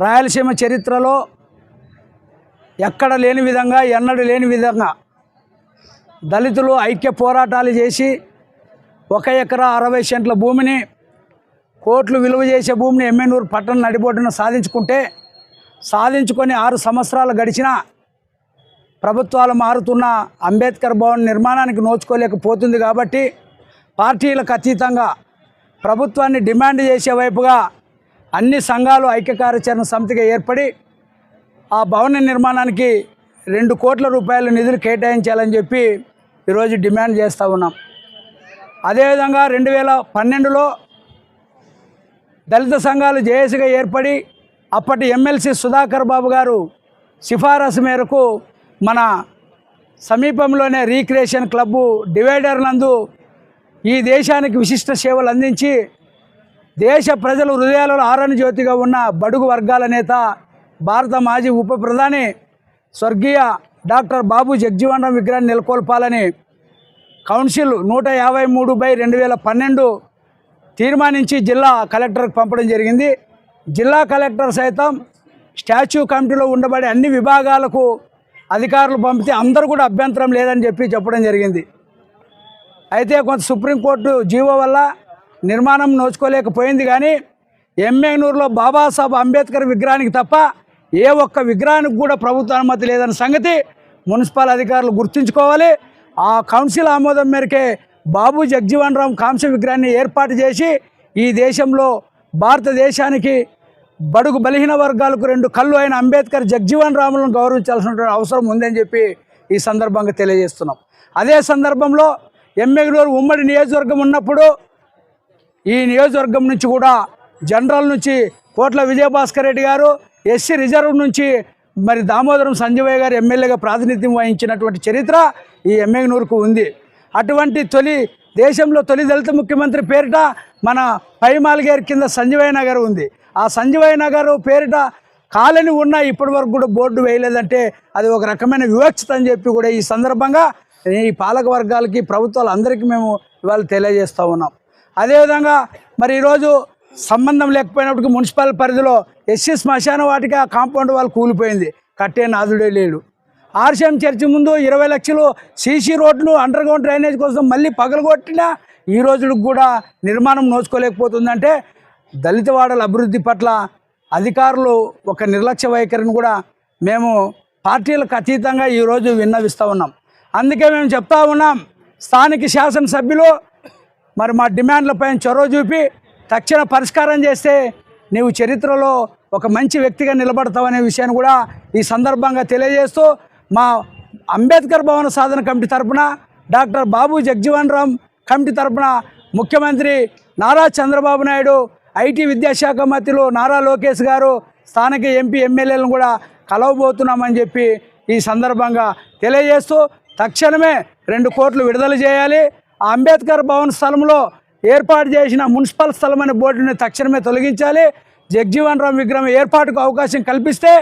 రాయలసీమ చరిత్రలో ఎక్కడ లేని విధంగా ఎన్నడూ లేని విధంగా దళితులు ఐక్య పోరాటాలు చేసి ఒక ఎకరా అరవై సెంట్ల భూమిని కోట్లు విలువ చేసే భూమిని ఎమ్మెనూరు పట్టణం నడిబొడ్డున సాధించుకుంటే సాధించుకొని ఆరు సంవత్సరాలు గడిచినా ప్రభుత్వాలు మారుతున్న అంబేద్కర్ భవన్ నిర్మాణానికి నోచుకోలేకపోతుంది కాబట్టి పార్టీలకు అతీతంగా ప్రభుత్వాన్ని డిమాండ్ చేసే వైపుగా అన్ని సంఘాలు ఐక్య కార్యాచరణ సమితిగా ఏర్పడి ఆ భవన నిర్మాణానికి రెండు కోట్ల రూపాయల నిధులు కేటాయించాలని చెప్పి ఈరోజు డిమాండ్ చేస్తూ ఉన్నాం. అదేవిధంగా రెండు వేల పన్నెండులో దళిత సంఘాలు జేఏసీగా ఏర్పడి అప్పటి ఎమ్మెల్సీ సుధాకర్ బాబు గారు సిఫారసు మేరకు మన సమీపంలోనే రీక్రియేషన్ క్లబ్బు డివైడర్ నందు ఈ దేశానికి విశిష్ట సేవలు అందించి దేశ ప్రజల హృదయాలలో ఆరణ జ్యోతిగా ఉన్న బడుగు వర్గాల నేత భారత మాజీ ఉప ప్రధాని స్వర్గీయ డాక్టర్ బాబు జగ్జీవన్ రామ్ విగ్రహాన్ని నెలకొల్పాలని కౌన్సిల్ నూట యాభై మూడు బై రెండు వేల పన్నెండు తీర్మానించి జిల్లా కలెక్టర్కి పంపడం జరిగింది. జిల్లా కలెక్టర్ సైతం స్టాచ్యూ కమిటీలో ఉండబడే అన్ని విభాగాలకు అధికారులు పంపితే అందరూ కూడా అభ్యంతరం లేదని చెప్పి చెప్పడం జరిగింది. అయితే కొంత సుప్రీంకోర్టు జీవో వల్ల నిర్మాణం నోచుకోలేకపోయింది కానీ ఎమ్మెనూరులో బాబాసాహెబ్ అంబేద్కర్ విగ్రహానికి తప్ప ఏ ఒక్క విగ్రహానికి కూడా ప్రభుత్వ అనుమతి లేదన్న సంగతి మున్సిపల్ అధికారులు గుర్తుంచుకోవాలి. ఆ కౌన్సిల్ ఆమోదం మేరకే బాబు జగ్జీవన్ రామ్ కాంస్య విగ్రహాన్ని ఏర్పాటు చేసి ఈ దేశంలో భారతదేశానికి బడుగు బలహీన వర్గాలకు రెండు కళ్ళు అయిన అంబేద్కర్ జగ్జీవన్ రాములను గౌరవించాల్సిన అవసరం ఉందని చెప్పి ఈ సందర్భంగా తెలియజేస్తున్నాం. అదే సందర్భంలో ఎమ్మెగనూరు ఉమ్మడి నియోజకవర్గం ఉన్నప్పుడు ఈ నియోజకవర్గం నుంచి కూడా జనరల్ నుంచి కోట్ల విజయభాస్కర్ రెడ్డి గారు ఎస్సీ రిజర్వ్ నుంచి మరి దామోదరం సంజయ్ గారు ఎమ్మెల్యేగా ప్రాతినిధ్యం వహించినటువంటి చరిత్ర ఈ ఎమ్మెగనూరుకు ఉంది. అటువంటి తొలి దేశంలో తొలి దళిత ముఖ్యమంత్రి పేరిట మన పైమాల్గేర్ కింద సంజీవయ్య నగర్ ఉంది. ఆ సంజీవయ్య నగర్ పేరిట కాలనీ ఉన్న ఇప్పటి వరకు కూడా బోర్డు వేయలేదంటే అది ఒక రకమైన వివక్షత అని చెప్పి కూడా ఈ సందర్భంగా ఈ పాలక వర్గాలకి ప్రభుత్వాలు అందరికీ మేము ఇవాళ తెలియజేస్తూ ఉన్నాం. అదేవిధంగా మరి ఈరోజు సంబంధం లేకపోయినప్పటికీ మున్సిపల్ పరిధిలో ఎస్సీ శ్మశాన వాటికి ఆ కాంపౌండ్ వాళ్ళు కూలిపోయింది. కట్టే నాదుడే లేడు. ఆర్సీఎం చర్చి ముందు ఇరవై లక్షలు సీసీ రోడ్లు అండర్ గ్రౌండ్ డ్రైనేజ్ కోసం మళ్ళీ పగలగొట్టినా ఈ రోజులకు కూడా నిర్మాణం నోచుకోలేకపోతుందంటే దళిత వాడల అభివృద్ధి పట్ల అధికారులు ఒక నిర్లక్ష్య వైఖరిని కూడా మేము పార్టీలకు అతీతంగా ఈరోజు విన్నవిస్తూ ఉన్నాం. అందుకే మేము చెప్తా ఉన్నాం స్థానిక శాసనసభ్యులు మరి మా డిమాండ్లపైన చొరవ చూపి తక్షణ పరిష్కారం చేస్తే నీవు చరిత్రలో ఒక మంచి వ్యక్తిగా నిలబడతావనే విషయాన్ని కూడా ఈ సందర్భంగా తెలియజేస్తూ మా అంబేద్కర్ భవన సాధన కమిటీ తరపున డాక్టర్ బాబు జగ్జీవన్ రామ్ కమిటీ తరపున ముఖ్యమంత్రి నారా చంద్రబాబు నాయుడు ఐటీ విద్యాశాఖ మంత్రులు నారా లోకేష్ గారు స్థానిక ఎంపీ ఎమ్మెల్యేలను కూడా కలవబోతున్నామని చెప్పి ఈ సందర్భంగా తెలియజేస్తూ తక్షణమే రెండు కోట్లు విడుదల చేయాలి. అంబేద్కర్ భవన్ స్థలంలో ఏర్పాటు చేసిన మున్సిపల్ స్థలం అనే బోర్డుని తక్షణమే తొలగించాలి. జగ్జీవన్ రామ్ విగ్రహం ఏర్పాటుకు అవకాశం కల్పిస్తే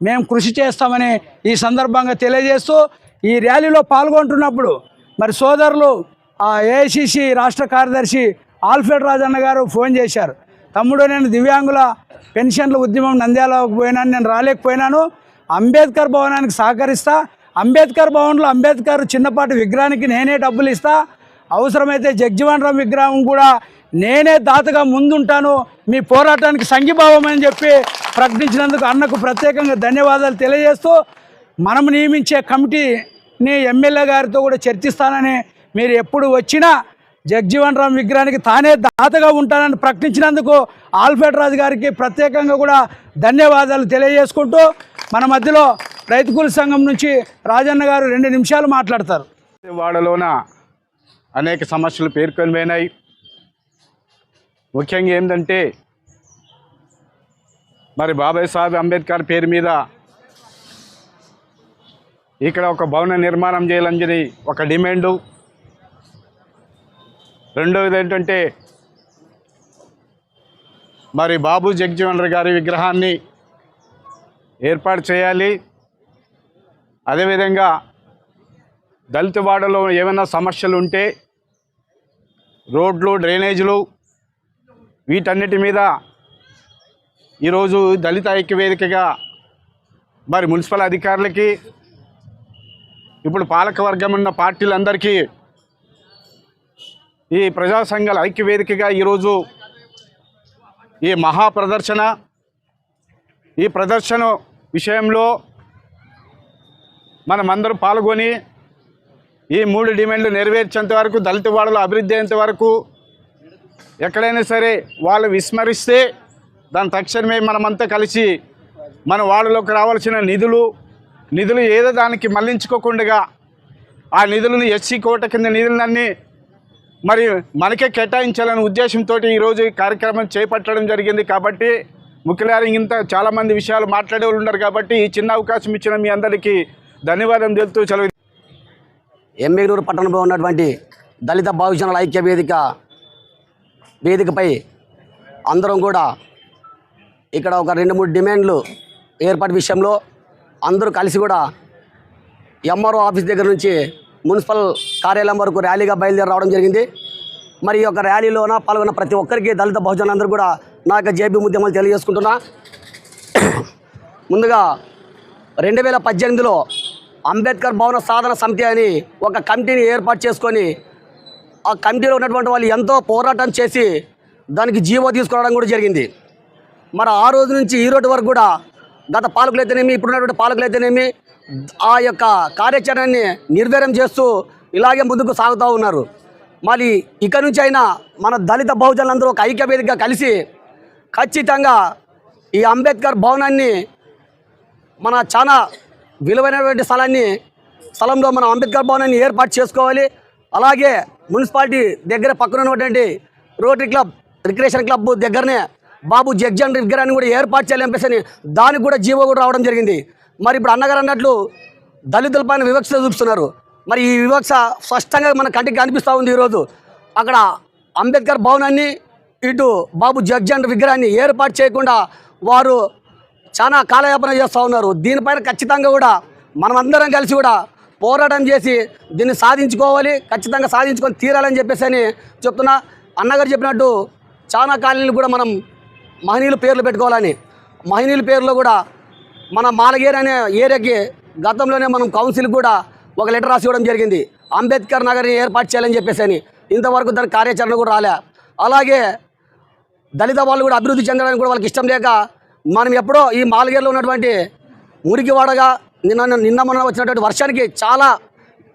మేము కృషి చేస్తామని ఈ సందర్భంగా తెలియజేస్తూ ఈ ర్యాలీలో పాల్గొంటున్నప్పుడు మరి సోదరులు ఆ ఏఐసిసి రాష్ట్ర కార్యదర్శి ఆల్ఫ్రెడ్ రాజన్న గారు ఫోన్ చేశారు. తమ్ముడు నేను దివ్యాంగుల పెన్షన్ల ఉద్యమం నంద్యాలకు పోయినాను నేను రాలేకపోయినాను. అంబేద్కర్ భవనానికి సహకరిస్తా. అంబేద్కర్ భవన్లో అంబేద్కర్ చిన్నపాటి విగ్రహానికి నేనే డబ్బులు ఇస్తా. అవసరమైతే జగ్జీవన్ రామ్ విగ్రహం కూడా నేనే దాతగా ముందుంటాను. మీ పోరాటానికి సంఘీభావం అని చెప్పి ప్రకటించినందుకు అన్నకు ప్రత్యేకంగా ధన్యవాదాలు తెలియజేస్తూ మనం నియమించే కమిటీని ఎమ్మెల్యే గారితో కూడా చర్చిస్తానని మీరు ఎప్పుడు వచ్చినా జగ్జీవన్ రామ్ విగ్రహానికి తానే దాతగా ఉంటానని ప్రకటించినందుకు ఆల్ఫ్రెడ్ రాజు గారికి ప్రత్యేకంగా కూడా ధన్యవాదాలు తెలియజేసుకుంటూ మన మధ్యలో రైతుకుల సంఘం నుంచి రాజన్న గారు రెండు నిమిషాలు మాట్లాడతారు. వాడలోన అనేక సమస్యలు పేర్కొని పోయినాయి ముఖ్యంగా ఏంటంటే మరి బాబాయ్ సాహెబ్ అంబేద్కర్ పేరు మీద ఇక్కడ ఒక భవన నిర్మాణం చేయాలని ఒక డిమాండు. రెండవది ఏంటంటే మరి బాబు జగ్జీవన్ గారి విగ్రహాన్ని ఏర్పాటు చేయాలి. అదేవిధంగా దళితవాడలో ఏమైనా సమస్యలు ఉంటే రోడ్లు డ్రైనేజీలు వీటన్నిటి మీద ఈరోజు దళిత ఐక్యవేదికగా మరి మున్సిపల్ అధికారులకి ఇప్పుడు పాలకవర్గం ఉన్న పార్టీలందరికీ ఈ ప్రజా సంఘాల ఈరోజు ఈ మహా ప్రదర్శన ఈ ప్రదర్శన విషయంలో మనమందరం పాల్గొని ఈ మూడు డిమాండ్లు నెరవేర్చేంత వరకు దళిత వాడలు అభివృద్ధి అయ్యేంత వరకు ఎక్కడైనా సరే వాళ్ళు విస్మరిస్తే దాని తక్షణమే మనమంతా కలిసి మన వాడలోకి రావాల్సిన నిధులు నిధులు ఏదో దానికి మళ్ళించుకోకుండా ఆ నిధులను ఎస్సీ కోట కింద నిధులన్నీ మరి మనకే కేటాయించాలనే ఉద్దేశంతో ఈరోజు ఈ కార్యక్రమం చేపట్టడం జరిగింది కాబట్టి ముఖ్యలారి ఇంత చాలామంది విషయాలు మాట్లాడే వాళ్ళు ఉన్నారు కాబట్టి ఈ చిన్న అవకాశం ఇచ్చిన మీ అందరికీ ధన్యవాదం తెలుపుతూ సెలవు ఎమ్మెగనూరు పట్టణంలో ఉన్నటువంటి దళిత భావిజనుల ఐక్య వేదిక వేదికపై అందరం కూడా ఇక్కడ ఒక రెండు మూడు డిమాండ్లు ఏర్పాటు విషయంలో అందరూ కలిసి కూడా ఎంఆర్ఓ ఆఫీస్ దగ్గర నుంచి మున్సిపల్ కార్యాలయం వరకు ర్యాలీగా బయలుదేరి రావడం జరిగింది. మరి ఈ యొక్క ర్యాలీలోన పాల్గొన్న ప్రతి ఒక్కరికి దళిత బహుజనులందరూ కూడా నా యొక్క జేబీ ఉద్యమాలు తెలియజేసుకుంటున్నా. ముందుగా రెండు వేల పద్దెనిమిదిలో అంబేద్కర్ భవన సాధన సమితి అని ఒక కమిటీని ఏర్పాటు చేసుకొని ఆ కమిటీలో ఉన్నటువంటి వాళ్ళు ఎంతో పోరాటం చేసి దానికి జీవో తీసుకురావడం కూడా జరిగింది. మరి ఆ రోజు నుంచి ఈ రోజు వరకు కూడా గత పాలకులైతేనేమి ఇప్పుడున్నటువంటి పాలకులైతేనేమి ఆ యొక్క కార్యాచరణని నిర్వీర్యం చేస్తూ ఇలాగే ముందుకు సాగుతూ ఉన్నారు. మరి ఇక నుంచి అయినా మన దళిత బహుజనులందరూ ఒక ఐక్యవేదికగా కలిసి ఖచ్చితంగా ఈ అంబేద్కర్ భవనాన్ని మన చాలా విలువైనటువంటి స్థలాన్ని స్థలంలో మనం అంబేద్కర్ భవనాన్ని ఏర్పాటు చేసుకోవాలి. అలాగే మున్సిపాలిటీ దగ్గర పక్కన ఉన్నటువంటి రోటరీ క్లబ్ రిక్రియేషన్ క్లబ్ దగ్గరనే బాబు జగ్జన్ విగ్రహాన్ని కూడా ఏర్పాటు చేయాలని చెప్పేసి దానికి కూడా జీవో కూడా రావడం జరిగింది. మరి ఇప్పుడు అన్నగారు అన్నట్లు దళితుల పైన వివక్ష చూపిస్తున్నారు. మరి ఈ వివక్ష స్పష్టంగా మన కంటికి కనిపిస్తూ ఉంది ఈరోజు. అక్కడ అంబేద్కర్ భవనాన్ని ఇటు బాబు జగ్జన్ విగ్రహాన్ని ఏర్పాటు చేయకుండా వారు చాలా కాలయాపన చేస్తూ ఉన్నారు. దీనిపైన ఖచ్చితంగా కూడా మనమందరం కలిసి కూడా పోరాటం చేసి దీన్ని సాధించుకోవాలి ఖచ్చితంగా సాధించుకొని తీరాలని చెప్పేసి అని చెప్తున్నా. అన్నగారు చెప్పినట్టు చాలా కాలనీలు కూడా మనం మహనీయుల పేర్లు పెట్టుకోవాలని. మహనీయుల పేర్లో కూడా మన మాలగేర్ అనే ఏరియాకి గతంలోనే మనం కౌన్సిల్ కూడా ఒక లెటర్ రాసి ఇవ్వడం జరిగింది. అంబేద్కర్ నగర్ని ఏర్పాటు చేయాలని చెప్పేసి అని. ఇంతవరకు దాని కార్యాచరణ కూడా రాలే. అలాగే దళిత వాళ్ళు కూడా అభివృద్ధి చెందడానికి కూడా వాళ్ళకి ఇష్టం లేక మనం ఎప్పుడో ఈ మాలగేరులో ఉన్నటువంటి మురికివాడగా నిన్న నిన్న మొన్న వచ్చినటువంటి వర్షానికి చాలా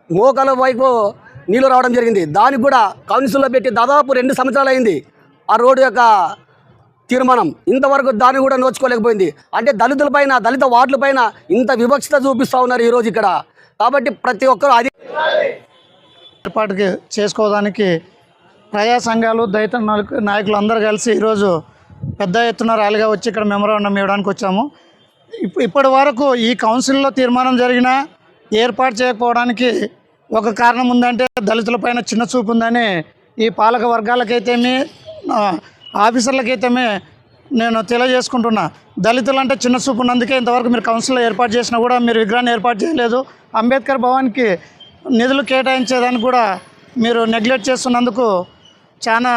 మోకాల వైపు నీళ్ళు రావడం జరిగింది. దానికి కూడా కౌన్సిల్లో పెట్టి దాదాపు రెండు సంవత్సరాలు అయింది ఆ రోడ్డు యొక్క తీర్మానం. ఇంతవరకు దాన్ని కూడా నోచుకోలేకపోయింది. అంటే దళితులపైన దళిత వార్డులపైన ఇంత వివక్షత చూపిస్తూ ఉన్నారు ఈరోజు ఇక్కడ. కాబట్టి ప్రతి ఒక్కరూ అది ఏర్పాటుకి చేసుకోవడానికి ప్రజా సంఘాలు దళిత నాయకులు అందరూ కలిసి ఈరోజు పెద్ద ఎత్తున ర్యాలీగా వచ్చి ఇక్కడ మెమోరాండం ఇవ్వడానికి వచ్చాము. ఇప్- ఇప్పటి వరకు ఈ కౌన్సిల్లో తీర్మానం జరిగినా ఏర్పాటు చేయకపోవడానికి ఒక కారణం ఉందంటే దళితులపైన చిన్న చూపు ఉందని ఈ పాలక వర్గాలకైతేమి ఆఫీసర్లకైతేమే నేను తెలియజేసుకుంటున్నా. దళితులు అంటే చిన్న చూపు ఉన్నందుకే ఇంతవరకు మీరు కౌన్సిల్లో ఏర్పాటు చేసినా కూడా మీరు విగ్రహాన్ని ఏర్పాటు చేయలేదు. అంబేద్కర్ భవన్కి నిధులు కేటాయించేదానికి కూడా మీరు నెగ్లెక్ట్ చేస్తున్నందుకు చాలా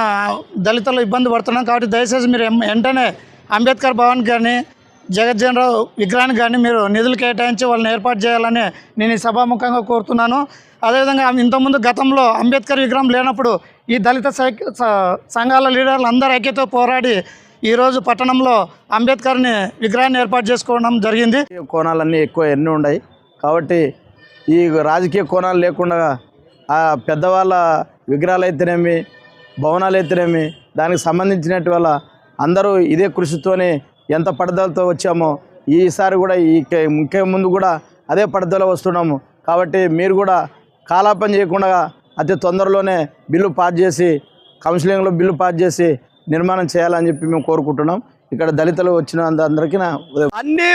దళితులు ఇబ్బంది పడుతున్నాం కాబట్టి దయచేసి మీరు వెంటనే అంబేద్కర్ భవన్ కానీ జగజ్జనరావు విగ్రహానికి కానీ మీరు నిధులు కేటాయించి వాళ్ళని ఏర్పాటు చేయాలని నేను ఈ సభాముఖంగా కోరుతున్నాను. అదేవిధంగా ఇంతకుముందు గతంలో అంబేద్కర్ విగ్రహం లేనప్పుడు ఈ దళిత సంఘాల లీడర్లు అందరూ ఐక్యతో పోరాడి ఈరోజు పట్టణంలో అంబేద్కర్ని విగ్రహాన్ని ఏర్పాటు చేసుకోవడం జరిగింది. కోణాలన్నీ ఎక్కువ ఎన్ని ఉన్నాయి. కాబట్టి ఈ రాజకీయ కోణాలు లేకుండా ఆ పెద్దవాళ్ళ విగ్రహాలు అయితేనేమి భవనాలు అయితేనేమి దానికి సంబంధించినట్టు వల్ల అందరూ ఇదే కృషితోనే ఎంత పడదలతో వచ్చామో ఈసారి కూడా ఈ కే- ముందు కూడా అదే పట్టుదల వస్తున్నాము. కాబట్టి మీరు కూడా కాలాపం చేయకుండా అతి తొందరలోనే బిల్లు పాస్ చేసి కౌన్సిలింగ్లో బిల్లు పాస్ చేసి నిర్మాణం చేయాలని చెప్పి మేము కోరుకుంటున్నాం. ఇక్కడ దళితులు వచ్చిన అందరికీ నా అన్ని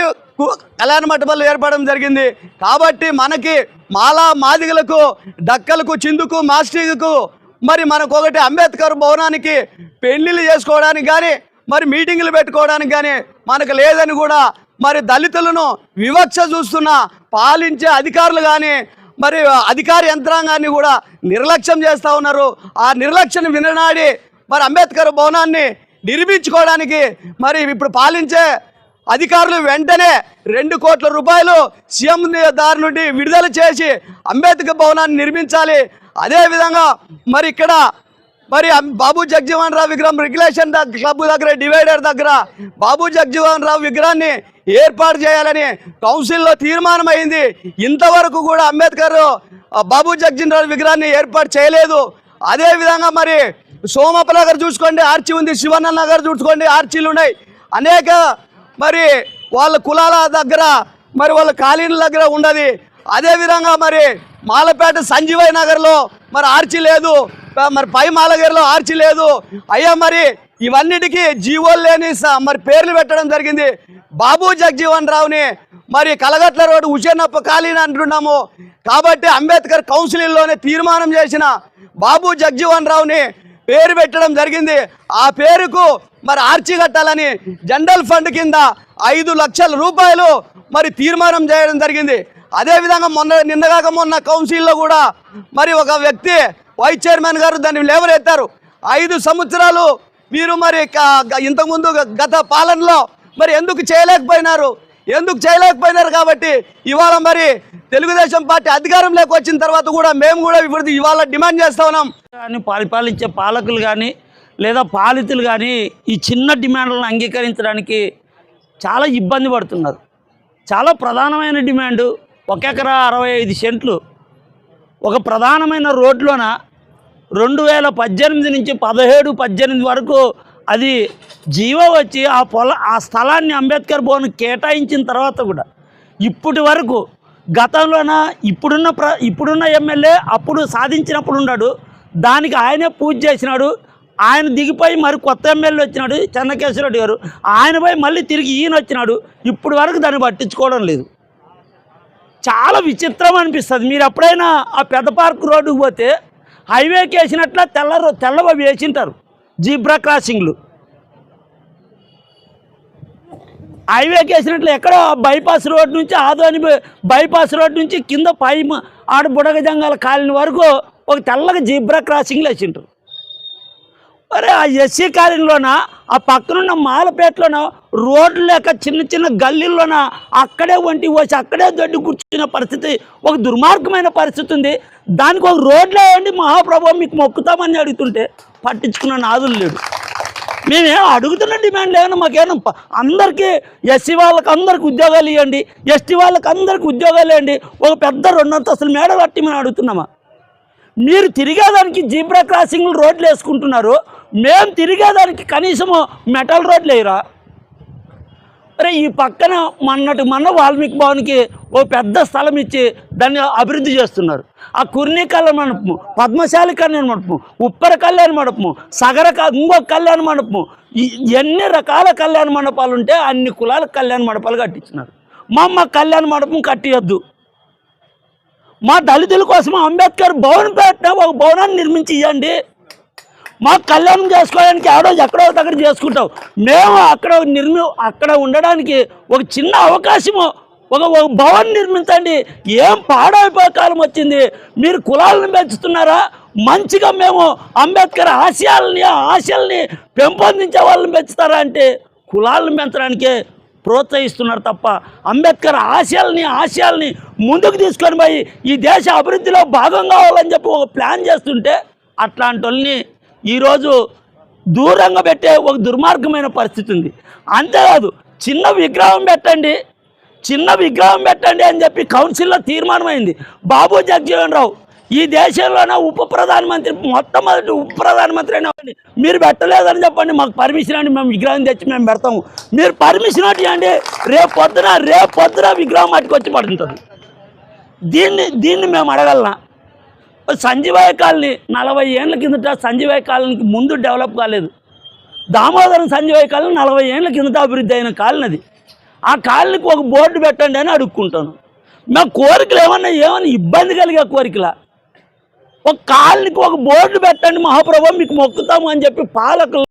కళ్యాణ మండపాలు ఏర్పడడం జరిగింది. కాబట్టి మనకి మాలా మాదిగలకు డక్కలకు చిందుకు మాస్టికు మరి మనకు ఒకటి అంబేద్కర్ భవనానికి పెళ్ళిళ్ళు చేసుకోవడానికి కానీ మరి మీటింగులు పెట్టుకోవడానికి కానీ మనకు లేదని కూడా మరి దళితులను వివక్ష చూస్తున్న పాలించే అధికారులు కానీ మరి అధికార యంత్రాంగాన్ని కూడా నిర్లక్ష్యం చేస్తూ ఉన్నారు. ఆ నిర్లక్ష్యం విననాడి మరి అంబేద్కర్ భవనాన్ని నిర్మించుకోవడానికి మరి ఇప్పుడు పాలించే అధికారులు వెంటనే రెండు కోట్ల రూపాయలు సీఎం దారి నుండి విడుదల చేసి అంబేద్కర్ భవనాన్ని నిర్మించాలి. అదేవిధంగా మరి ఇక్కడ మరి బాబు జగ్జీవన్ రావు విగ్రహం రెగ్యులేషన్ దగ్గ- క్లబ్ దగ్గర డివైడర్ దగ్గర బాబు జగ్జీవన్ రావు విగ్రహాన్ని ఏర్పాటు చేయాలని కౌన్సిల్లో తీర్మానం అయింది ఇంతవరకు కూడా అంబేద్కర్ బాబు జగ్జీవన్ రావు విగ్రహాన్ని ఏర్పాటు చేయలేదు. అదేవిధంగా మరి సోమప్ప నగర్ చూసుకోండి ఆర్చి ఉంది శివన్న నగర్ చూసుకోండి ఆర్చీలు ఉన్నాయి. అనేక మరి వాళ్ళ కులాల దగ్గర మరి వాళ్ళ కాలనీల దగ్గర ఉండదు. అదేవిధంగా మరి మాలపేట సంజీవయ్య నగర్లో మరి ఆర్చి లేదు. మరి పై మాలగిరిలో ఆర్చి లేదు. అయ్యా మరి ఇవన్నిటికీ జీవోలు లేని స- మరి పేర్లు పెట్టడం జరిగింది. బాబు జగ్జీవన్ రావుని మరి కలగట్ల రోడ్డు ఉషేనప్ప ఖాళీని అంటున్నాము. కాబట్టి అంబేద్కర్ కౌన్సిలింగ్లోనే తీర్మానం చేసిన బాబు జగ్జీవన్ రావుని పేరు పెట్టడం జరిగింది. ఆ పేరుకు మరి ఆర్చి కట్టాలని జనరల్ ఫండ్ కింద ఐదు లక్షల రూపాయలు మరి తీర్మానం చేయడం జరిగింది. అదేవిధంగా మొన్న నిన్నగాక మొన్న కౌన్సిల్లో కూడా మరి ఒక వ్యక్తి వైస్ చైర్మన్ గారు దాన్ని లేవరెత్తారు ఐదు సంవత్సరాలు మీరు మరి గ- ఇంతకుముందు గత పాలనలో మరి ఎందుకు చేయలేకపోయినారు? ఎందుకు చేయలేకపోయినారు కాబట్టి ఇవాళ మరి తెలుగుదేశం పార్టీ అధికారంలోకి వచ్చిన తర్వాత కూడా మేము కూడా ఇప్పుడు ఇవాళ డిమాండ్ చేస్తా ఉన్నాం. కానీ పరిపాలించే పాలకులు కానీ లేదా పాలితులు కానీ ఈ చిన్న డిమాండ్లను అంగీకరించడానికి చాలా ఇబ్బంది పడుతున్నారు. చాలా ప్రధానమైన డిమాండు ఒక ఎకరా అరవై ఐదు సెంట్లు. ఒక ప్రధానమైన రోడ్లోన రెండు వేల పద్దెనిమిది నుంచి పదిహేడు పద్దెనిమిది వరకు అది జీవో వచ్చి ఆ పొల ఆ స్థలాన్ని అంబేద్కర్ భవన్ కేటాయించిన తర్వాత కూడా ఇప్పటి వరకు గతంలోన ఇప్పుడున్న ప్ర ఇప్పుడున్న ఎమ్మెల్యే అప్పుడు సాధించినప్పుడు ఉన్నాడు. దానికి ఆయనే పూజ చేసినాడు. ఆయన దిగిపోయి మరి కొత్త ఎమ్మెల్యే వచ్చినాడు చెన్నకేశ్వరరెడ్డి గారు. ఆయన పోయి మళ్ళీ తిరిగి ఈయన వచ్చినాడు. ఇప్పుడు వరకు దాన్ని పట్టించుకోవడం లేదు. చాలా విచిత్రం అనిపిస్తుంది. మీరు ఎప్పుడైనా ఆ పెద్ద పార్క్ రోడ్డుకు పోతే హైవేకి వేసినట్ల తెల్ల రో- తెల్లవి వేసింటారు. జీబ్రా క్రాసింగ్లు. హైవేకి వేసినట్లు ఎక్కడో బైపాస్ రోడ్ నుంచి ఆదోని బైపాస్ రోడ్ నుంచి కింద పై ఆడ బుడగ కాలిన వరకు ఒక తెల్లగా జీబ్రా క్రాసింగ్లు వేసింటారు. అరే ఆ ఎస్సీ కాలనీలోన ఆ పక్కనున్న మాలపేటలోన రోడ్లు లేక చిన్న చిన్న గల్లీల్లోన అక్కడే వంటి పోసి అక్కడే దొడ్డి కూర్చున్న పరిస్థితి ఒక దుర్మార్గమైన పరిస్థితి ఉంది. దానికి ఒక రోడ్లు వేయండి మహాప్రభు మీకు మొక్కుతామని అడుగుతుంటే పట్టించుకున్న నాదులు లేడు మేమేం అడుగుతున్న డిమాండ్ లేవన్నా మాకేమన్నా అందరికీ ఎస్సీ వాళ్ళకి అందరికి ఉద్యోగాలు ఇవ్వండి ఎస్టీ వాళ్ళకి అందరికి ఉద్యోగాలు ఇవ్వండి ఒక పెద్ద రెండంతస్తుల మేడ కట్టి మేము అడుగుతున్నామా? మీరు తిరిగేదానికి జీబ్రా క్రాసింగ్లు రోడ్లు వేసుకుంటున్నారు. మేము తిరిగేదానికి కనీసము మెటల్ రోడ్లు వేయరా? అరే ఈ పక్కన మొన్నటి మొన్న వాల్మీకి భవన్కి ఓ పెద్ద స్థలం ఇచ్చి దాన్ని అభివృద్ధి చేస్తున్నారు. ఆ కుర్ని కళ్యాణ మండపము పద్మశాలి కళ్యాణ మండపము ఉప్పర కళ్యాణ మండపము సగర క- ఇంకొక కళ్యాణ మండపము ఎన్ని రకాల కళ్యాణ మండపాలు ఉంటే అన్ని కులాల కళ్యాణ మండపాలు కట్టించినారు. మా అమ్మ కళ్యాణ మండపం కట్టియొద్దు. మా దళితుల కోసం అంబేద్కర్ భవన్ పెట్టిన ఒక భవనాన్ని నిర్మించి ఇవ్వండి మా కళ్యాణం చేసుకోవడానికి ఎవడో ఎక్కడో దగ్గర చేసుకుంటాం. మేము అక్కడ నిర్మి అక్కడ ఉండడానికి ఒక చిన్న అవకాశము ఒక ఒక భవన్ నిర్మించండి. ఏం పాడైపోయే కాలం వచ్చింది? మీరు కులాలను పెంచుతున్నారా? మంచిగా మేము అంబేద్కర్ ఆశయాలని ఆశయాల్ని పెంపొందించే వాళ్ళని పెంచుతారా అంటే కులాలను పెంచడానికే ప్రోత్సహిస్తున్నారు తప్ప అంబేద్కర్ ఆశయాల్ని ఆశయాల్ని ముందుకు తీసుకొని పోయి ఈ దేశ అభివృద్ధిలో భాగం కావాలని చెప్పి ఒక ప్లాన్ చేస్తుంటే అట్లాంటి వాళ్ళని ఈరోజు దూరంగా పెట్టే ఒక దుర్మార్గమైన పరిస్థితి ఉంది. అంతేకాదు చిన్న విగ్రహం పెట్టండి చిన్న విగ్రహం పెట్టండి అని చెప్పి కౌన్సిల్లో తీర్మానమైంది. బాబు జగ్జీవన్ రావు ఈ దేశంలోనే ఉప ప్రధానమంత్రి మొట్టమొదటి ఉప ప్రధానమంత్రి అయినా అవ్వండి. మీరు పెట్టలేదని చెప్పండి. మాకు పర్మిషన్ అండి. మేము విగ్రహం తెచ్చి మేము పెడతాము. మీరు పర్మిషన్ అంటే ఇవ్వండి. రేపు పొద్దున రేపు పొద్దున విగ్రహం మట్టుకొచ్చి పడుతుంది. దీన్ని దీన్ని మేము అడగలనా? సంజీవయ్య కాలనీ నలభై ఏళ్ళ కిందట సంజీవయ్య కాలనీకి ముందు డెవలప్ కాలేదు. దామోదరం సంజీవయ్య కాలనీ నలభై ఏళ్ళ కిందట అభివృద్ధి అయిన కాలనీ అది ఆ కాలనీకి ఒక బోర్డు పెట్టండి అని అడుక్కుంటాను. మా కోరికలు ఏమన్నా ఏమన్నా ఇబ్బంది కలిగే కోరికలా? ఒక కాలనీకి ఒక బోర్డు పెట్టండి మహాప్రభు మీకు మొక్కుతాము అని చెప్పి పాలకులు